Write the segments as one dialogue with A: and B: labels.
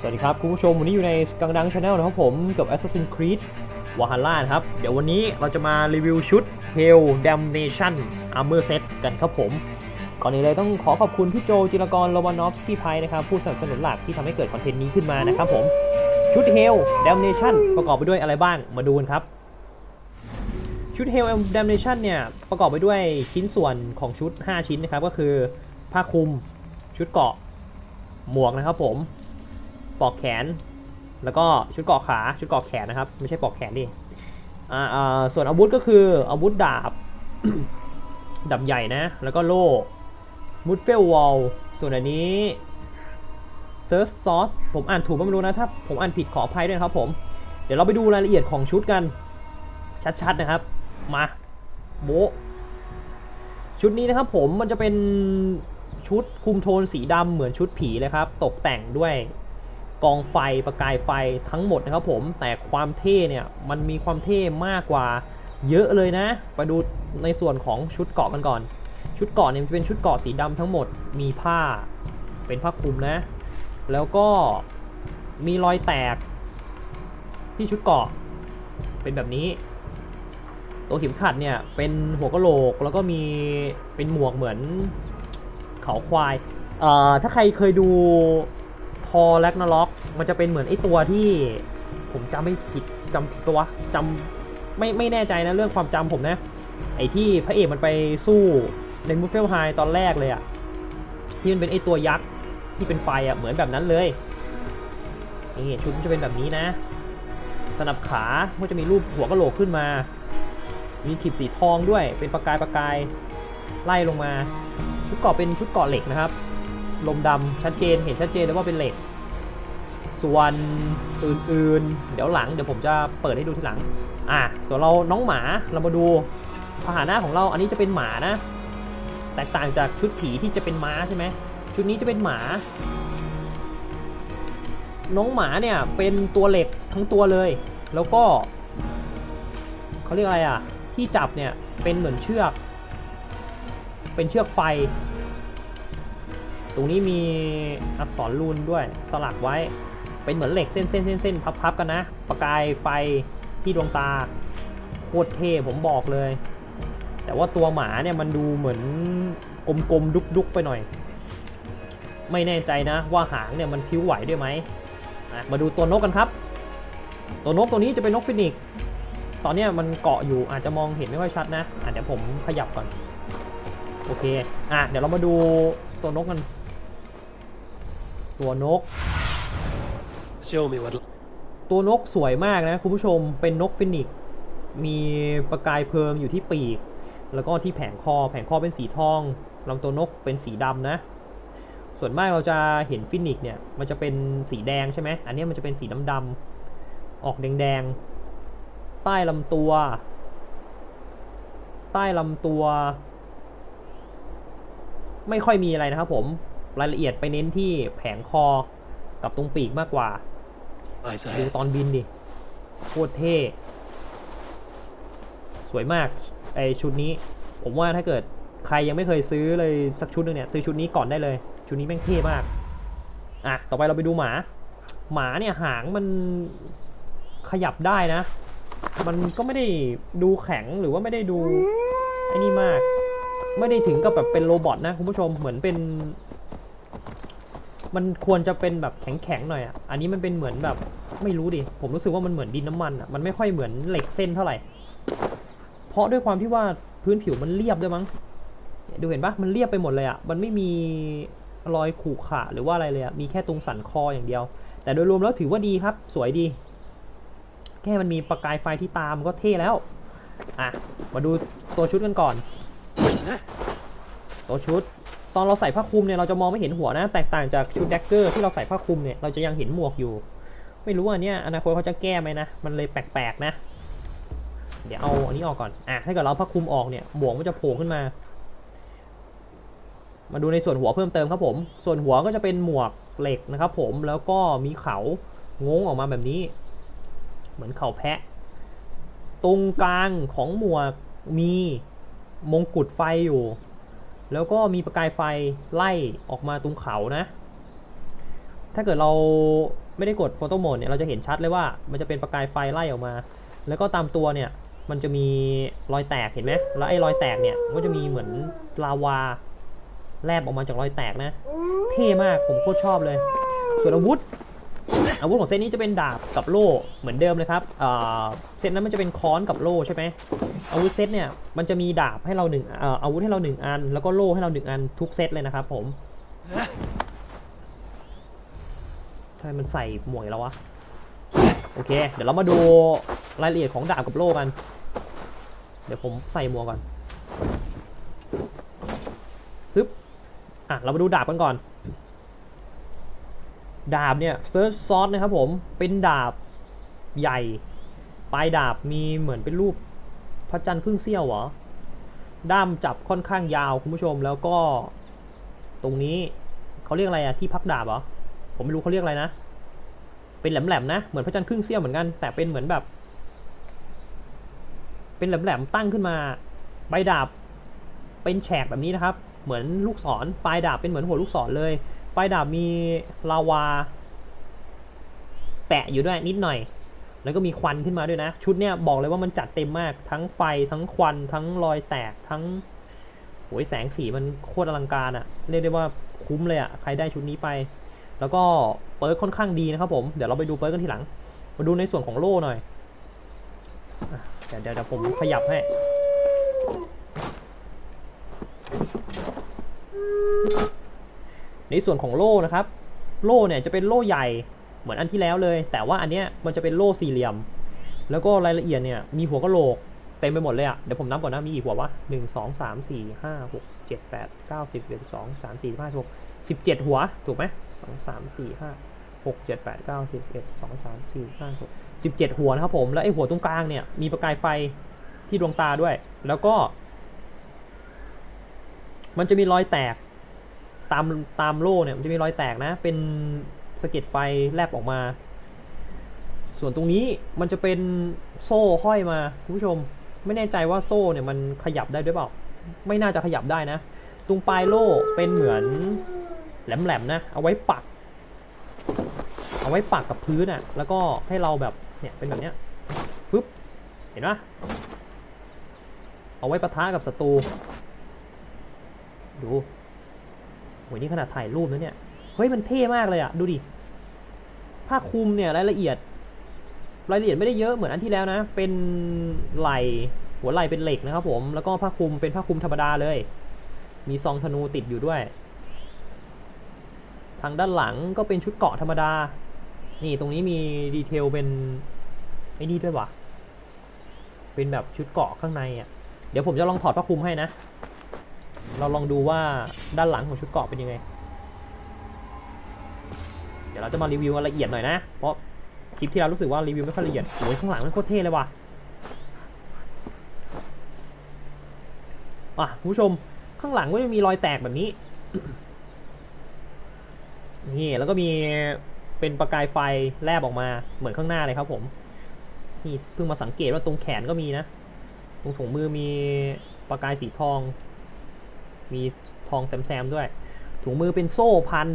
A: สวัสดีครับคุณผู้ชมวันนี้อยู่ในกังดังชาแนลนะครับผมกับ Assassin's Creed Valhalla นะครับ เดี๋ยววันนี้เราจะมารีวิวชุด Hell Damnation Armor Set กันครับผม ก่อนอื่นเลยต้องขอขอบคุณพี่โจจิรกรโลวานอฟสกี้ไพนะครับ ผู้สนับสนุนหลักที่ทำให้เกิดคอนเทนต์นี้ขึ้นมานะครับผม ชุด Hell Damnation ประกอบไปด้วยอะไรบ้างมาดูกันครับ ชุด Hell Damnation เนี่ยประกอบไปด้วยชิ้นส่วนของชุด 5 ชิ้นนะครับก็คือผ้าคลุมชุดเกาะหมวกนะครับผม ปลอกแขน แล้วก็ชุดเกาะขา ชุดเกาะแขนนะครับ ไม่ใช่ปลอกแขนดิอ่าส่วนอาวุธก็คืออาวุธดาบ ดาบใหญ่นะ แล้วก็โล่มุดเฟลวอลส่วนอันนี้เซิร์ชซอสผมอ่านถูกไม่รู้นะถ้าผมอ่านผิดขออภัยด้วยครับผม เดี๋ยวเราไปดูรายละเอียดของชุดกัน ชัดๆนะครับ มาโบชุดนี้นะครับผมมันจะเป็นชุดคุมโทนสีดำเหมือนชุดผีเลยครับ ตกแต่งด้วย กองไฟประกายไฟทั้งหมดนะครับผมแต่ความเท่เนี่ยมันมีความเท่มากกว่าเยอะเลยนะ ไปดูในส่วนของชุดเกราะกันก่อน ชุดเกราะเนี่ยจะเป็นชุดเกราะสีดำทั้งหมดมีผ้าเป็นผ้าคลุมนะ แล้วก็มีรอยแตกที่ชุดเกราะเป็นแบบนี้ ตัวเข็มขัดเนี่ยเป็นหัวกะโหลกแล้วก็มีเป็นหมวกเหมือนเขาควายเอ่อถ้าใครเคยดู ทอแลกนาล็อก มันจะเป็นเหมือนไอ้ตัวที่ ผมจำไม่ผิดจำตัวจำไม่ไม่แน่ใจนะเรื่องความจำผมนะ ไอ้ที่พระเอกมันไปสู้ในมูฟเฟลไฮตอนแรกเลยอะที่มันเป็นไอ้ตัวยักษ์ที่เป็นไฟอะเหมือนแบบนั้นเลยนี่ชุดมันจะเป็นแบบนี้นะ สนับขาก็จะมีรูปหัวกะโหลกขึ้นมา มีขีบสีทองด้วยเป็นประกายประกายไล่ลงมา ชุดเกาะเป็นชุดเกาะเหล็กนะครับ ลมดำชัดเจนเห็นชัดเจนเลยว่าเป็นเหล็ก ส่วนอื่นๆ เดี๋ยวหลังเดี๋ยวผมจะเปิดให้ดูทีหลัง อะส่วนเราน้องหมาเรามาดูพาหนะของเราอันนี้จะเป็นหมานะ แตกต่างจากชุดผีที่จะเป็นม้าใช่ไหมชุดนี้จะเป็นหมา น้องหมาเนี่ยเป็นตัวเหล็กทั้งตัวเลย แล้วก็เขาเรียกอะไรอะ ที่จับเนี่ยเป็นเหมือนเชือก เป็นเชือกไฟ รงนี้มีอักษรรูนด้วยสลักไว้ เป็นเหมือนเหล็กเส้นเส้นเส้นเส้นพับพับกันนะ ประกายไฟที่ดวงตาโคตรเท่ผมบอกเลย แต่ว่าตัวหมาเนี่ยมันดูเหมือนกลมๆดุกๆไปหน่อย ไม่แน่ใจนะว่าหางเนี่ยมันพิ้วไหวด้วยไหมมาดูตัวนกกันครับ ตัวนกตัวนี้จะเป็นนกฟินิกตอนเนี้ยมันเกาะอยู่อาจจะมองเห็นไม่ค่อยชัดนะอะเดี๋ยวผมขยับก่อน โอเค อะเดี๋ยวเรามาดูตัวนกกัน ตัวนก
B: Show me what.
A: ตัวนกสวยมากนะคุณผู้ชมเป็นนกฟินิกซ์มีประกายเพลิงอยู่ที่ปีก แล้วก็ที่แผงคอแผงคอเป็นสีทองลำตัวนกเป็นสีดำนะ ส่วนมากเราจะเห็นฟินิกซ์เนี่ยมันจะเป็นสีแดงใช่ไหมอันเนี้ยมันจะเป็นสีดำดำๆออกแดงๆใต้ลำตัว ใต้ลำตัว ไม่ค่อยมีอะไรนะครับผม รายละเอียดไปเน้นที่แผงคอกับตรงปีกมากกว่า
B: Eyes
A: ดู
B: ahead.
A: ตอนบินดิโคตรเท่ สวยมากไอชุดนี้ ผมว่าถ้าเกิดใครยังไม่เคยซื้อเลยสักชุดหนึงเนี่ยซื้อชุดนี้ก่อนได้เลย ชุดนี้แม่งเท่มาก อะ ต่อไปเราไปดูหมา หมาเนี่ยหางมันขยับได้นะ มันก็ไม่ได้ดูแข็งหรือว่าไม่ได้ดูไอ้นี่มาก ไม่ได้ถึงกับแบบเป็นโรบอทนะคุณผู้ชมเหมือนเป็น มันควรจะเป็นแบบแข็งๆหน่อยอะ อันนี้มันเป็นเหมือนแบบไม่รู้ดิ ผมรู้สึกว่ามันเหมือนดินน้ำมันอะ มันไม่ค่อยเหมือนเหล็กเส้นเท่าไหร่ เพราะด้วยความที่ว่าพื้นผิวมันเรียบด้วยมั้ง ดูเห็นปะมันเรียบไปหมดเลยอะ มันไม่มีรอยขูขระหรือว่าอะไรเลยอะ มีแค่ตรงสันคออย่างเดียว แต่โดยรวมแล้วถือว่าดีครับ สวยดี แค่มันมีประกายไฟที่ตามก็เท่แล้ว อะ มาดูตัวชุดกันก่อน ตัวชุด อนเราใส่ผ้าคลุมเนี่ยเราจะมองไม่เห็นหัวนะ แตกต่างจากชุดแดกเกอร์ที่เราใส่ผ้าคลุมเนี่ยเราจะยังเห็นหมวกอยู่ ไม่รู้ว่าอันเนี้ยอนาคตเขาจะแก้ไหมนะ มันเลยแปลกๆนะ เดี๋ยวเอาอันนี้ออกก่อน อะถ้าเกิดเราเอาผ้าคลุมออกเนี่ยหมวกมันจะโผล่ขึ้นมา มาดูในส่วนหัวเพิ่มเติมครับผม ส่วนหัวก็จะเป็นหมวกเหล็กนะครับ ผมแล้วก็มีเขางงออกมาแบบนี้ เหมือนเขาแพะ ตรงกลางของหมวกมีมงกุฎไฟอยู่ แล้วก็มีประกายไฟไล่ออกมาตรงเขานะ ถ้าเกิดเราไม่ได้กดโฟโต้โหมดเนี่ยเราจะเห็นชัดเลยว่ามันจะเป็นประกายไฟไล่ออกมา แล้วก็ตามตัวเนี่ยมันจะมีรอยแตกเห็นไหมแล้วไอ้รอยแตกเนี่ยก็จะมีเหมือนลาวาแลบออกมาจากรอยแตกนะ เท่มากผมโคตรชอบเลย ส่วนอาวุธ อาวุธของเซตนี้จะเป็นดาบกับโล่เหมือนเดิมเลยครับเซตนั้นมันจะเป็นค้อนกับโล่ใช่ไหมอาวุธเซตเนี่ยมันจะมีดาบให้เราหนึ่งอาวุธให้เราหนึ่งอัน แล้วก็โล่ให้เราหนึ่งอันทุกเซตเลยนะครับผมทำไมมันใส่หมวกอีกแล้ววะโอเค เดี๋ยวเรามาดูรายละเอียดของดาบกับโล่กัน เดี๋ยวผมใส่หมวกก่อนปึ๊บอะเรามาดูดาบกันก่อน ดาบเนี่ยเซิร์ชซอสนะครับผมเป็นดาบใหญ่ ปลายดาบมีเหมือนเป็นรูปพระจันทร์ครึ่งเสี้ยวเหรอ ด้ามจับค่อนข้างยาวคุณผู้ชมแล้วก็ ตรงนี้เขาเรียกอะไรอะที่พักดาบเหรอ ผมไม่รู้เขาเรียกอะไรนะ เป็นแหลมๆนะ เหมือนพระจันทร์ครึ่งเสี้ยวเหมือนกัน แต่เป็นเหมือนแบบ เป็นแหลมๆตั้งขึ้นมา ใบดาบเป็นแฉกแบบนี้นะครับ เหมือนลูกศร ปลายดาบเป็นเหมือนหัวลูกศรเลย ปลายดาบมีลาวา แปะอยู่ด้วยนิดหน่อย แล้วก็มีควันขึ้นมาด้วยนะ ชุดเนี่ยบอกเลยว่ามันจัดเต็มมาก ทั้งไฟทั้งควัน ทั้งรอยแตกทั้งโอ้ยแสงสีมันโคตรอลังการอะเรียกได้ว่าคุ้มเลยอะใครได้ชุดนี้ไป แล้วก็เปิร์ค่อนข้างดีนะครับผมเดี๋ยวเราไปดูเปิร์กันทีหลัง มาดูในส่วนของโล่หน่อยเดี๋ยวเดี๋ยวผมขยับให้ ในส่วนของโล่นะครับ โล่เนี่ยจะเป็นโล่ใหญ่เหมือนอันที่แล้วเลย แต่ว่าอันเนี้ยมันจะเป็นโล่สี่เหลี่ยม แล้วก็รายละเอียดเนี่ยมีหัวกะโหลกเต็มไปหมดเลยอะเดี๋ยวผมนับก่อนนะ มีกี่หัววะหนึ่งสองสามสี่ห้าหกเจ็ดแปดเก้าสิบเอ็ดสองสามสี่ห้าหกสิบเจ็ดหัว ถูกไหมสองสามสี่ห้าหกเจ็ดแปดเก้าสิบเอ็ดสองสามสี่ห้าหกสิบเจ็ดหัวนะครับผม แล้วไอ้หัวตรงกลางเนี่ย มีประกายไฟที่ดวงตาด้วย แล้วก็ มันจะมีรอยแตก ตามตามโล่เนี่ยมันจะมีรอยแตกนะ เป็นสะเก็ดไฟแลบออกมา ส่วนตรงนี้มันจะเป็นโซ่ห้อยมาคุณผู้ชม ไม่แน่ใจว่าโซ่เนี่ยมันขยับได้ด้วยเปล่า ไม่น่าจะขยับได้นะ ตรงปลายโล่เป็นเหมือนแหลมๆนะ เอาไว้ปัก เอาไว้ปักกับพื้นอะ่ะ แล้วก็ให้เราแบบเนี่ยเป็นแบบเนี้ยปึ๊บ เห็นปะเอาไว้ปะทะกับศัตรู ดู โหยนี่ขนาดถ่ายรูปนะเนี่ย เฮ้ยมันเท่มากเลยอะดูดิ ผ้าคลุมเนี่ยรายละเอียด รายละเอียดไม่ได้เยอะเหมือนอันที่แล้วนะ เป็นไหลหัวไหลเป็นเหล็กนะครับผม แล้วก็ผ้าคลุมเป็นผ้าคลุมธรรมดาเลย มีซองธนูติดอยู่ด้วย ทางด้านหลังก็เป็นชุดเกาะธรรมดา นี่ตรงนี้มีดีเทลเป็นไอ้นี่ด้วยวะเป็นแบบชุดเกาะข้างในอะ่ะ เดี๋ยวผมจะลองถอดผ้าคลุมให้นะ เราลองดูว่าด้านหลังของชุดเกราะเป็นยังไง เดี๋ยวเราจะมารีวิวละเอียดหน่อยนะ เพราะคลิปที่เรารู้สึกว่ารีวิวไม่ค่อยละเอียดโอ้ยข้างหลังมันโคตรเท่เลยว่ะอะคุณผู้ชมข้างหลังก็จะมีรอยแตกแบบนี้ นี่แล้วก็มีเป็นประกายไฟแลบออกมาเหมือนข้างหน้าเลยครับผม นี่เพิ่งมาสังเกตว่าตรงแขนก็มีนะ ตรงถุงมือมีประกายสีทอง มีทองแซมๆด้วย ถุงมือเป็นโซ่พัน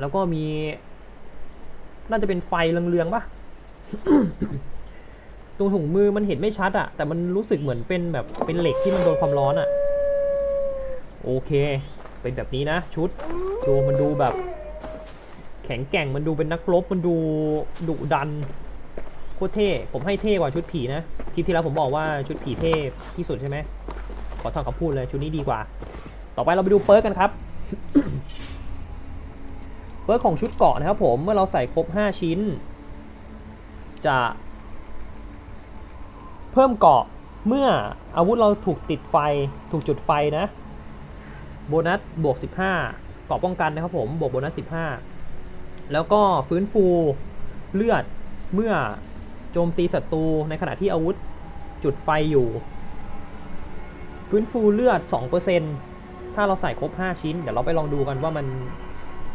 A: แล้วก็มี น่าจะเป็นไฟเรืองๆปะตรงถุงมือมันเห็นไม่ชัดอะแต่มันรู้สึกเหมือนเป็นแบบเป็นเหล็กที่มันโดนความร้อนอะโอเค เป็นแบบนี้นะ ชุดดูมันดูแบบ แข็งแกร่งมันดูเป็นนักรบมันดูดุดันโคตรเท่ผมให้เท่กว่าชุดผีนะคลิปที่แล้วผมบอกว่าชุดผีเท่ที่สุดใช่ไหมขอทำคำพูดเลยชุดนี้ดีกว่า ต่อไปเราไปดูเปิร์กกันครับ เปิร์กของชุดเกาะนะครับผมเมื่อเราใส่ครบ 5 ชิ้น จะ เพิ่มเกาะเมื่ออาวุธเราถูกติดไฟถูกจุดไฟนะ โบนัสบวก 15เกาะป้องกันนะครับผมบวกโบนัส 15 แล้วก็ฟื้นฟูเลือดเมื่อโจมตีศัตรูในขณะที่อาวุธจุดไฟอยู่ ฟื้นฟูเลือด 2% ถ้าเราใส่ครบ 5 ชิ้น เดี๋ยวเราไปลองดูกันว่ามัน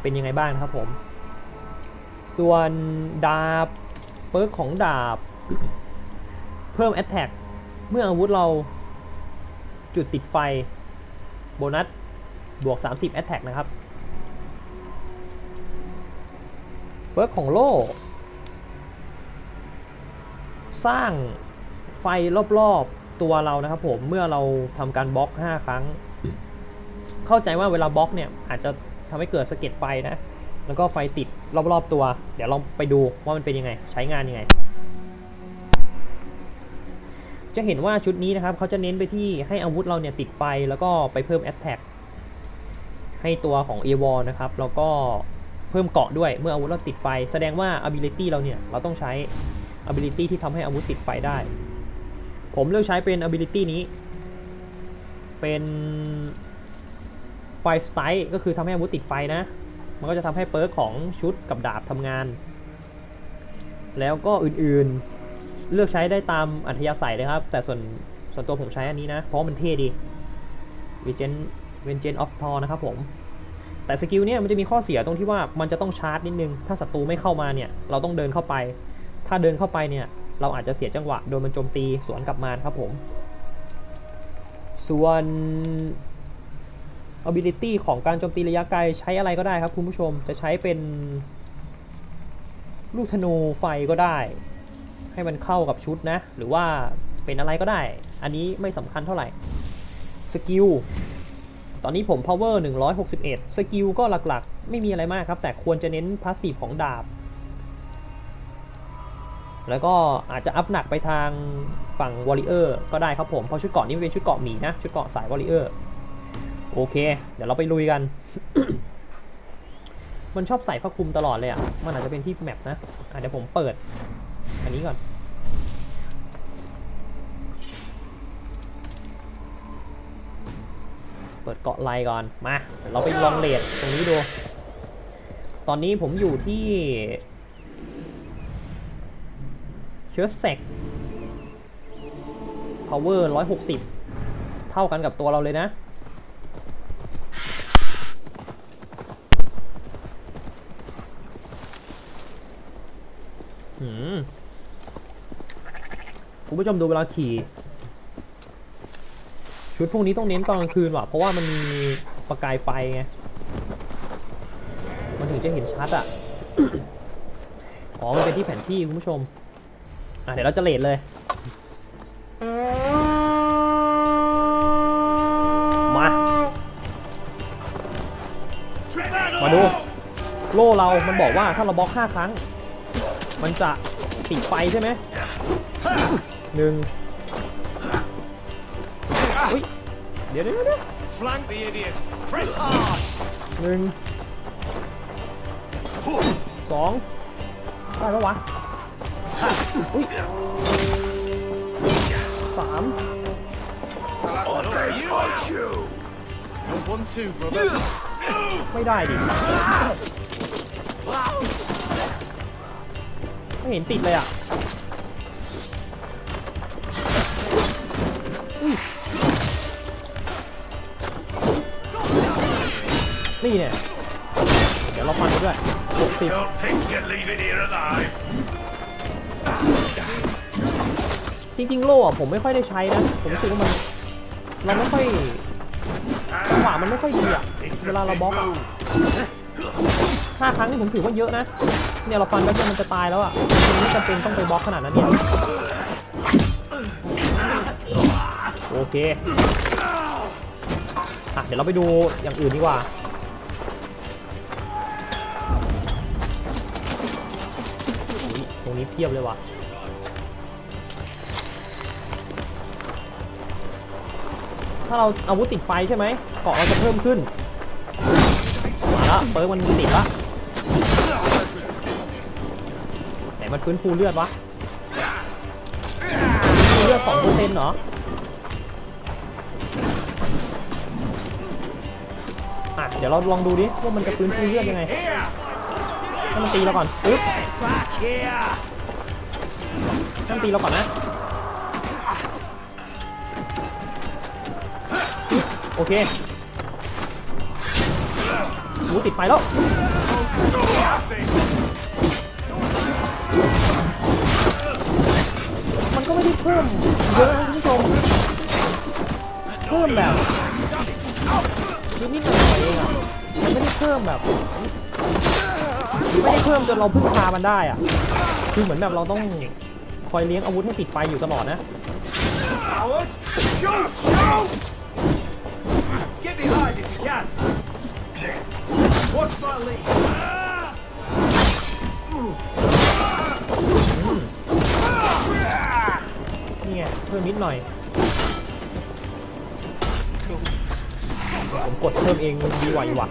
A: เป็นยังไงบ้างนะครับผม ส่วนดาบเปิร์กของดาบ เพิ่ม Attack เมื่ออาวุธเราจุดติดไฟ โบนัส บวก 30 Attack นะครับเปิร์กของโล่สร้างไฟรอบๆตัวเรานะครับผมเมื่อเราทำการบล็อก 5 ครั้ง เข้าใจว่าเวลาบล็อกเนี่ยอาจจะทำให้เกิดสะเก็ดไฟนะ แล้วก็ไฟติดรอบๆตัว เดี๋ยวลองไปดูว่ามันเป็นยังไง ใช้งานยังไง จะเห็นว่าชุดนี้นะครับเขาจะเน้นไปที่ให้อาวุธเราเนี่ยติดไฟแล้วก็ไปเพิ่ม Attack ให้ตัวของ a w a l นะครับ แล้วก็เพิ่มเกาะด้วยเมื่ออาวุธเราติดไฟ แสดงว่า ability เราเนี่ย เราต้องใช้ ability ที่ทำให้อาวุธติดไฟได้ ผมเลือกใช้เป็น ability นี้ เป็น ไฟสไตล์ก็คือทำให้อาวุธติดไฟนะ มันก็จะทำให้เปิร์กของชุดกับดาบทำงาน แล้วก็อื่นๆ เลือกใช้ได้ตามอัธยาศัยเลยครับ แต่ส่วนส่วนตัวผมใช้อันนี้นะ เพราะมันเท่ดี v e g e n v e n g e n of Thor นะครับผม แต่สกิลเนี่ยมันจะมีข้อเสียตรงที่ว่ามันจะต้องชาร์จนิดนึง ถ้าศัตรูไม่เข้ามาเนี่ย เราต้องเดินเข้าไป ถ้าเดินเข้าไปเนี่ย เราอาจจะเสียจังหวะ โดนมันโจมตีสวนกลับมาครับผม ส่วน ability ของการโจมตีระยะไกลใช้อะไรก็ได้ครับคุณผู้ชมจะใช้เป็น ลูกธนูไฟก็ได้ ให้มันเข้ากับชุดนะ หรือว่าเป็นอะไรก็ได้ อันนี้ไม่สำคัญเท่าไหร่สกิลตอนนี้ผม power 161 สกิลก็หลักๆ ไม่มีอะไรมากครับ แต่ควรจะเน้นพาสซีฟของดาบ แล้วก็อาจจะอัพหนักไปทางฝั่งวอริเออร์ก็ได้ครับผม เพราะชุดเกาะนี้เป็นชุดเกาะหมีนะ ชุดเกาะสายวอริเออร์ โอเค เดี๋ยวเราไปลุยกัน มันชอบใส่ผ้าคลุมตลอดเลยอะ มันอาจจะเป็นที่แมปนะอะเดี๋ยวผมเปิด อันนี้ก่อน เปิดเกาะไลก่อน มาเดี๋ยวเราไปลองเลดตรงนี้ดู ตอนนี้ผมอยู่ที่เชื้อเซก power 160 เท่ากันกับตัวเราเลยนะ หืม คุณผู้ชมดูเวลาขี่ ชุดพวกนี้ต้องเน้นตอนกลางคืนว่ะ เพราะว่ามันมีประกายไฟไง มันถึงจะเห็นชัดอะ อ๋อ มันเป็นที่แผนที่คุณผู้ชม อะเดี๋ยวเราจะเลดเลย มา มาดู โล่เรา มันบอกว่าถ้าเราบล็อก5ครั้ง มันจะติดไฟใช่ไหม หนึ่งอุ้ยเดี๋ยวเดี๋ยวเดี๋ยว
C: Flank the idiot! Press hard!
A: หนึ่งสองได้ปะวะอุ้ยสาม
C: You! You're one two, brother.
A: ไม่ได้ดิ ไม่เห็นติดเลยอะ นี่เนี่ย เดี๋ยวเราฟันไปด้วยหกสิบ
C: Don't think you'll leave it here alive.
A: จริงๆ โล่อะผมไม่ค่อยได้ใช้นะ ผมรู้สึกว่ามันเราไม่ค่อยจังหวะมันไม่ค่อยดีอะเวลาเราบล็อกอะห้าครั้งนี่ผมถือว่าเยอะนะ เนี่ยเราฟันแล้วเนี่ยมันจะตายแล้วอะมันไม่จำเป็นต้องไปบล็อกขนาดนั้นเนี่ยโอเค อะเดี๋ยวเราไปดูอย่างอื่นดีกว่า เพียบเลยว่ะถ้าเราอาวุธติดไฟใช่ไหมเกาะเราจะเพิ่มขึ้นมาละเปิร์มันติดละไหนมันฟื้นฟูเลือดวะเลือดสองเปอร์เซ็นต์เหรออะเดี๋ยวเราลองดูดิว่ามันจะฟื้นฟูเลือดยังไงให้มันตีเราก่อนปึ๊บ
C: Back here!
A: ให้มันตีเราก่อนนะ โอเคหูติดไฟแล้ว มันก็ไม่ได้เพิ่มเยอะนะคุณผู้ชม เพิ่มแบบนิดนิดหน่อยๆเองอะมันไม่ได้เพิ่มแบบ ไม่ได้เพิ่มจนเราพึ่งพามันได้อะคือเหมือนแบบเราต้อง คอยเลี้ยงอาวุธให้ติดไฟอยู่ตลอดนะ
C: Get behind if you can! Watch my lead!
A: นี่ไงเพิ่มนิดหน่อย ผมกดเพิ่มเองดีกว่าอยู่ว่ะ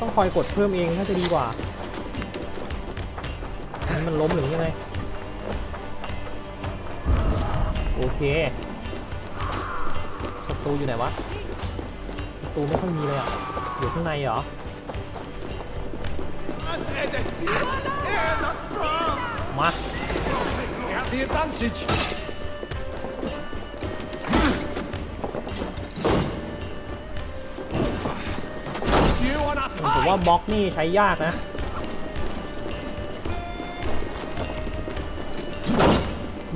A: ต้องคอยกดเพิ่มเองน่าจะดีกว่า นี้มันล้มหรือยังไงโอเคศัตรูอยู่ไหนวะศัตรูไม่ค่อยมีเลยอะอยู่ข้างในเหรอมา
C: We have the advantage! You on a
A: ผมว่าบล็อกนี่ใช้ยากนะ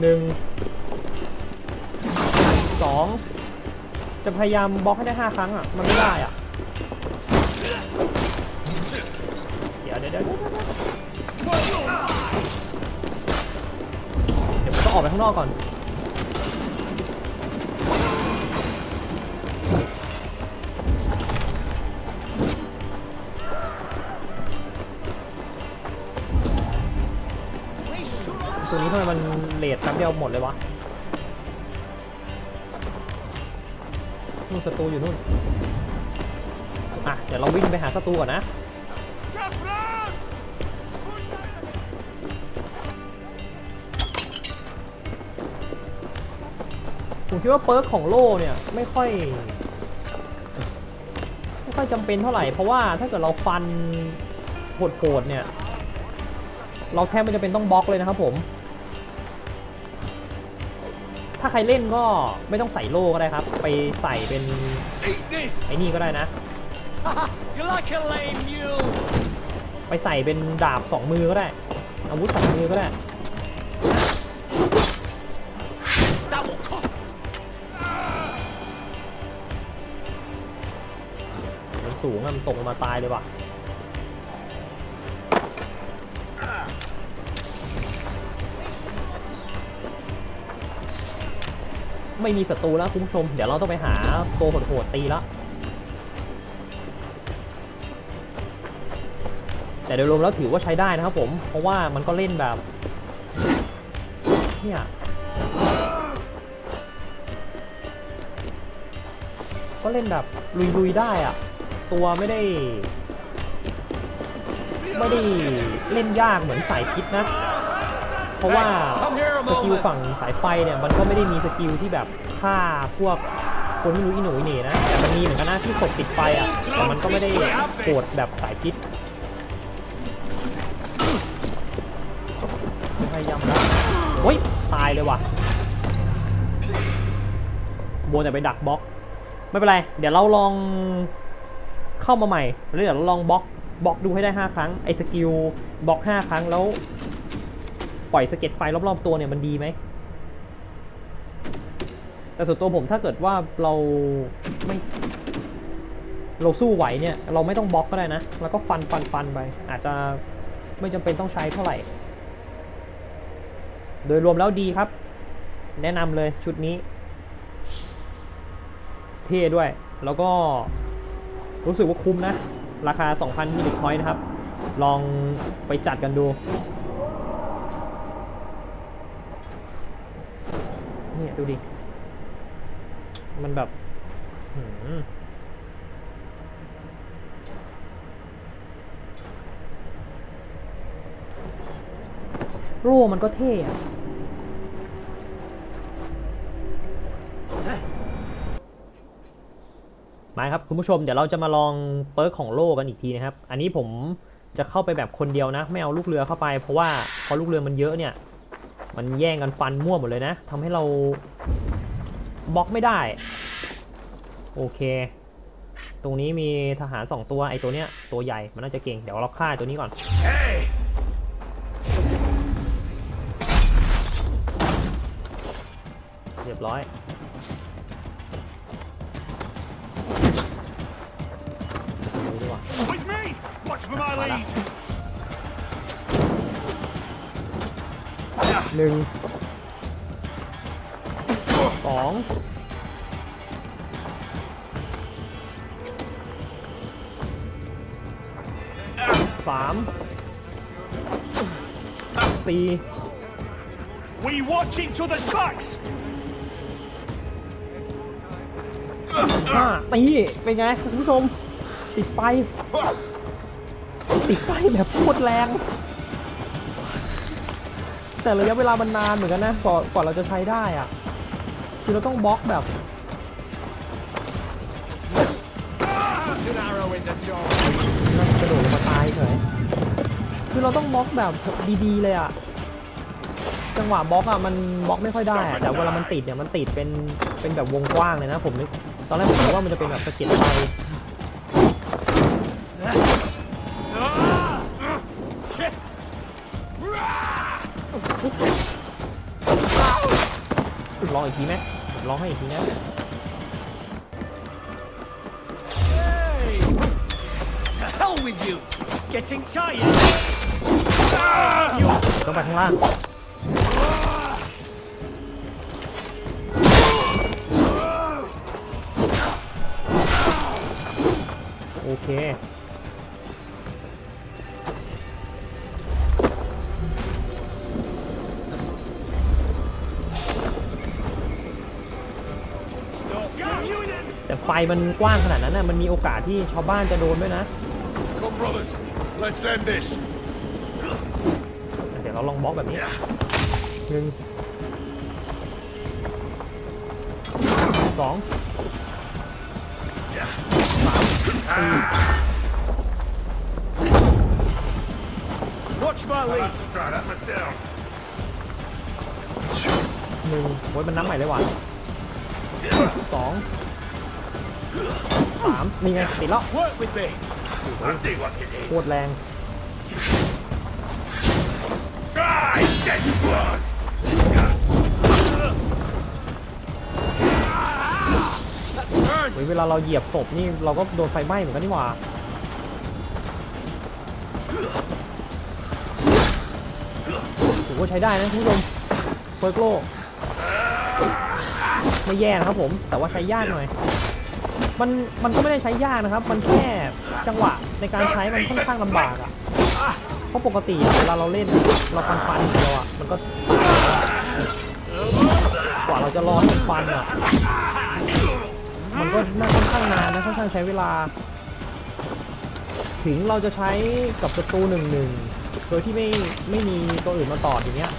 A: หนึ่งสองจะพยายามบล็อกให้ได้ห้าครั้งอะ มันไม่ได้อะ เดี๋ยวเดี๋ยวเดี๋ยวเดี๋ยวเดี๋ยวผมต้องออกไปข้างนอกก่อน ตัวนี้ทำไมมันเลทแป๊บเดียวหมดเลยวะนู่นศัตรูอยู่นู่น อะ เดี๋ยวเราวิ่งไปหาศัตรูก่อนนะผมคิดว่าเปิร์กของโล่เนี่ย ไม่ค่อย ไม่ค่อยจำเป็นเท่าไหร่ เพราะว่าถ้าเกิดเราฟันโหดๆเนี่ย เราแทบไม่จำเป็นต้องบล็อกเลยนะครับผม ถ้าใครเล่นก็ไม่ต้องใส่โล่ก็ได้ครับ ไปใส่เป็น
C: Eat this!
A: ไอ้นี่ก็ได้นะ
C: You're like a lame mule!
A: ไปใส่เป็นดาบสองมือก็ได้ อาวุธสองมือก็ได้
C: That will cost
A: มันสูงอะมันตกลงมาตายเลยว่ะ ไม่มีศัตรูแล้วคุณผู้ชม เดี๋ยวเราต้องไปหาตัวโหดๆตีแล้วแต่โดยรวมแล้วถือว่าใช้ได้นะครับผม เพราะว่ามันก็เล่นแบบ เนี่ย ก็เล่นแบบลุยๆได้อะตัวไม่ได้ ไม่ได้เล่นยากเหมือนสายคิดนะ เพราะว่า
C: Come here a
A: สกิล
C: moment!
A: ฝั่งสายไฟเนี่ยมันก็ไม่ได้มีสกิลที่แบบฆ่าพวกคนไม่รู้อีหนูอีเหน่นะแต่มันมีเหมือนกันนะที่ตกติดไฟอะแต่มันก็ไม่ได้โหดแบบสายพิษพยายามนะโอ้ยตายเลยว่ะโบวแต่ไปดักบล็อกไม่เป็นไร เดี๋ยวเราลองเข้ามาใหม่แล้วเดี๋ยวเราลองบล็อกบล็อกดูให้ได้ 5 ครั้งไอ้สกิลบล็อก 5 ครั้งแล้ว ปล่อยสเก็ดไฟรอบๆตัวเนี่ยมันดีไหม แต่ส่วนตัวผมถ้าเกิดว่าเราไม่ เราสู้ไหวเนี่ย เราไม่ต้องบล็อกก็ได้นะ แล้วก็ฟันฟันฟันไป อาจจะไม่จำเป็นต้องใช้เท่าไหร่ โดยรวมแล้วดีครับ แนะนำเลยชุดนี้ เท่ด้วย แล้วก็รู้สึกว่าคุ้มนะ ราคา 2,000มิลลิคอยนะครับ ลองไปจัดกันดู เนี่ยดูดิ มันแบบโร่มันก็เท่อะมาครับคุณผู้ชมเดี๋ยวเราจะมาลองเปิร์กของโล่กันอีกทีนะครับ อันนี้ผมจะเข้าไปแบบคนเดียวนะ ไม่เอาลูกเรือเข้าไปเพราะว่าพอลูกเรือมันเยอะเนี่ย มันแย่งกันฟันมั่วหมดเลยนะทำให้เราบล็อกไม่ได้ โอเค ตรงนี้มีทหารสองตัวไอตัวเนี้ยตัวใหญ่มันน่าจะเก่งเดี๋ยวเราฆ่าตัวนี้ก่อน
C: Hey!
A: เรียบร้อยดูดีกว่า
C: With me! my
A: Voilà.
C: lead.
A: หนึ่งสองสามสี่
C: We watching to the backs.
A: ห้าตีเป็นไงคุณผู้ชม ติดไฟ ติดไฟแบบโคตรแรง แต่ระยะเวลามันนานเหมือนกันนะก่อนก่อนเราจะใช้ได้อะคือเราต้องบล็อกแบบ
C: An arrow in the jaw.
A: น่ากระโดดลงมาตายเฉยคือเราต้องบล็อกแบบดีๆเลยอะจังหวะบล็อกอะมันบล็อกไม่ค่อยได้อะแต่เวลามันติดเนี่ยมันติดเป็นเป็นแบบวงกว้างเลยนะผมนึกตอนแรกผมนึกว่ามันจะเป็นแบบสะเก็ดไฟ ลองอีกทีไหมลองให้อีกทีนะต้องไปข้างล่างโอเค มันกว้างขนาดนั้นน่ะมันมีโอกาสที่ชาวบ้านจะโดนด้วยนะ
D: Come, brothers. Let's end this.
A: เดี๋ยวเราลองบล็อกแบบนี้หนึ่งสองสามสี่
C: Watch my lead.
D: Try that one down.
A: หนึ่งโอ้ยมันนับใหม่เลยว่ะสอง สามนี่ไงติดแล้ว
C: Work with me.
D: I see what you did.
A: โคตรแรง
D: Die, dead blood.
A: เฮ้ยเวลาเราเหยียบศพนี่เราก็โดนไฟไหม้เหมือนกันนี่หว่าถือว่าใช้ได้นะคุณผู้ชมเฟิร์กโลไม่แย่นะครับผม แต่ว่าใช้ยากหน่อย มันมันก็ไม่ได้ใช้ยากนะครับ มันแค่จังหวะในการใช้มันค่อนข้างลำบากอะ่ะเพราะปกติเวลาเราเล่นเราฟันฟันเดียวอะ่ะมันก็กว่าเราจะรอให้ฟันอะมันก็น่าค่อนข้างนานนะค่อนข้างใช้เวลา ถึงเราจะใช้กับศัตรูหนึ่งหนึ่งโดยที่ไม่ไม่มีตัวอื่นมาต่ออย่างเงี้ย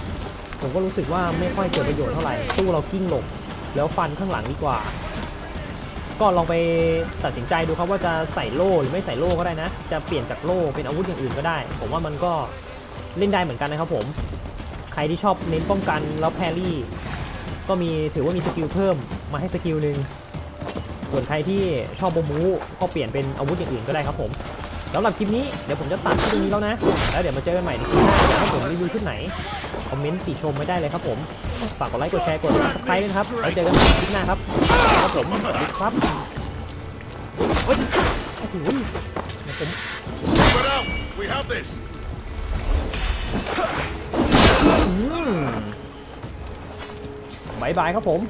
A: ผมก็รู้สึกว่าไม่ค่อยเกิดประโยชน์เท่าไหร่สู้เรากิ้งหลบแล้วฟันข้างหลังดีกว่า ก็ลองไปตัดสินใจดูครับว่าจะใส่โล่หรือไม่ใส่โล่ก็ได้นะ จะเปลี่ยนจากโล่เป็นอาวุธอย่างอื่นก็ได้ ผมว่ามันก็เล่นได้เหมือนกันนะครับผม ใครที่ชอบเน้นป้องกันแล้วแพรี่ ก็มีถือว่ามีสกิลเพิ่มมาให้สกิลหนึ่งส่วนใครที่ชอบโบมูก็เปลี่ยนเป็นอาวุธอย่างอื่นก็ได้ครับผมสำหรับคลิปนี้เดี๋ยวผมจะตัดที่ตรงนี้แล้วนะ แล้วเดี๋ยวมาเจอกันใหม่ในคลิปหน้าอยาผมรีวิวชุดไหน คอมเมนต์ติชมไม่ได้เลยครับผม ฝากกดไลค์กดแชร์กด subscribe ด้วยนะครับ แล้วเจอกันใหม่คลิปหน้าครับ ครับผมสวัสดีครับเฮ้ยโอ้โหเดี๋ยวผม
D: Spread out. We have this.
A: อืมบายบายครับผม